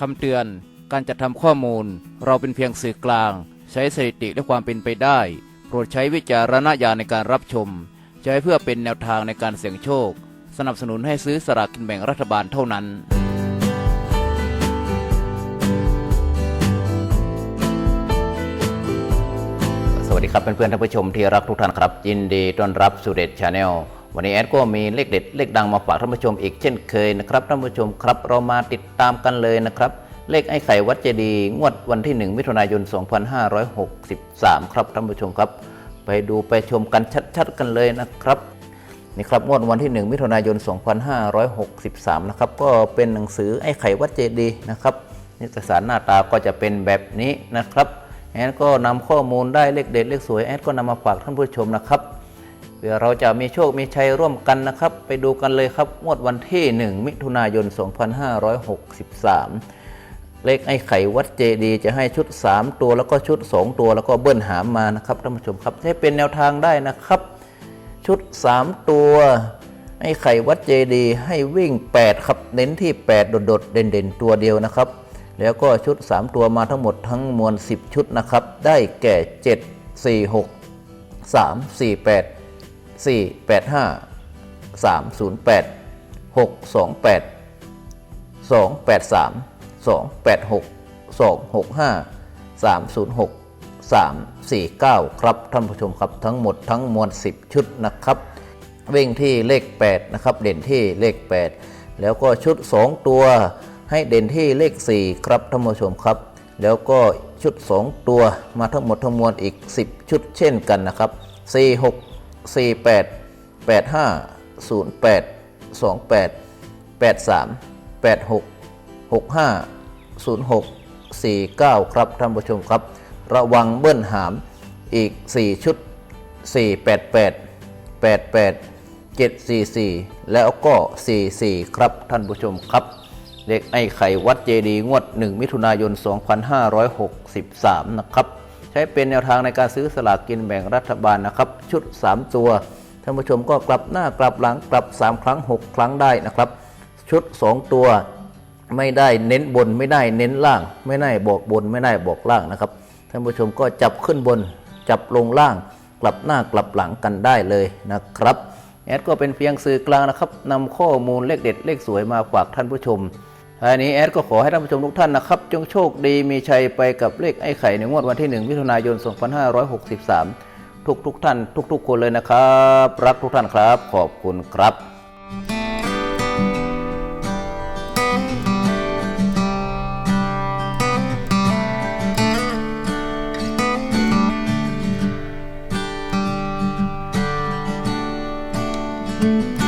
คำเตือน การจัดทำข้อมูล เราเป็นเพียงสื่อกลาง ใช้สถิติและความเป็นไปได้ โปรดใช้วิจารณญาณในการรับชม ใช้เพื่อเป็นแนวทางในการเสี่ยงโชค สนับสนุนให้ซื้อสลากกินแบ่งรัฐบาลเท่านั้นสวัสดีครับเพื่อนๆท่านผู้ชมที่รักทุกท่านครับยินดีต้อนรับสู่เด็ดชาแนล วันนี้แอดก็มีเลขเด็ดเลขดังมาฝากท่านผู้ชมอีกเช่นเคยนะครับท่านผู้ชมครับเรามาติดตามกันเลยนะครับ เลขไอ้ไข่วัดเจดีย์งวดวันที่ 1 มิถุนายน 2563 ครับท่านผู้ชมครับ ไปดูไปชมกันชัดๆกันเลยนะครับนี่ครับงวดวันที่ 1 มิถุนายน 2563 นะครับก็เป็นหนังสือไอ้ไข่วัดเจดีย์นะครับนิตยสารหน้าตาก็จะเป็นแบบนี้นะครับแอดก็นำข้อมูลได้เลขเด็ดเลขสวยแอดก็นำมาฝากท่านผู้ชมนะครับ เพื่อเราจะมีโชคมีชัยร่วมกันนะครับ ไปดูกันเลยครับงวดวันที่ 1 มิถุนายน 2563 เลขไอ้ไข่วัดเจดีย์จะให้ชุด 3 ตัวแล้วก็ชุด 2 ตัวแล้วก็เบิ้ลหามมานะครับท่านผู้ชมครับให้เป็นแนวทางได้นะครับ ชุด 3 ตัวไอ้ไข่วัดเจดีย์ให้วิ่ง 8 ครับ เน้นที่ 8 โดดๆ เด่นๆ ตัวเดียวนะครับ แล้วก็ชุด 3 ตัวมาทั้งหมดทั้งมวล 10 ชุดนะครับ ได้แก่ 7 4 6 3 4 8 4 8 5 3 0 8 6 2 8 2 8 3 2 8 6 2 6 5 3 0 6 3 4 9 ครับท่านผู้ชมครับทั้งหมดทั้งมวล 10 ชุดนะครับ วิ่งที่เลข 8 นะครับ เด่นที่เลข 8 แล้วก็ชุด 2 ตัว ให้เด่นที่เลข 4 ครับท่านผู้ชมครับ แล้วก็ชุด 2 ตัวมาทั้งหมดทั้งมวลอีก 10 ชุดเช่นกันนะครับ 4 6 4 8 8 5 0 8 2 8 8 3 8 6 6 5 0 6 4 9 ครับท่านผู้ชมครับ ระวังเบิ้ลหามอีก 4 ชุด 4 8 8 8 8 7 4 4 แล้วก็ 4 4 ครับท่านผู้ชมครับเลขไอ้ไข่วัดเจดี งวด 1 มิถุนายน 2563 นะครับ ใช้เป็นแนวทางในการซื้อสลากกินแบ่งรัฐบาลนะครับ ชุด 3 ตัวท่านผู้ชมก็กลับหน้ากลับหลังกลับ 3 ครั้ง 6 ครั้งได้นะครับ ชุด 2 ตัวไม่ได้เน้นบนไม่ได้เน้นล่าง ไม่ได้บอกบนไม่ได้บอกล่างนะครับท่านผู้ชมก็จับขึ้นบนจับลงล่าง กลับหน้ากลับหลังกันได้เลยนะครับแอดก็เป็นเพียงสื่อกลางนะครับนำข้อมูลเลขเด็ดเลขสวยมาฝากท่านผู้ชม ท้ายนี้แอดก็ขอให้ท่านผู้ชมทุกท่านนะครับ จงโชคดีมีชัยไปกับเลขไอ้ไข่ในงวดวันที่ 1 มิถุนายน 2563 ทุกทุกๆท่าน ทุก ๆ คนเลยนะครับ รักทุกท่านครับ ขอบคุณครับ Thank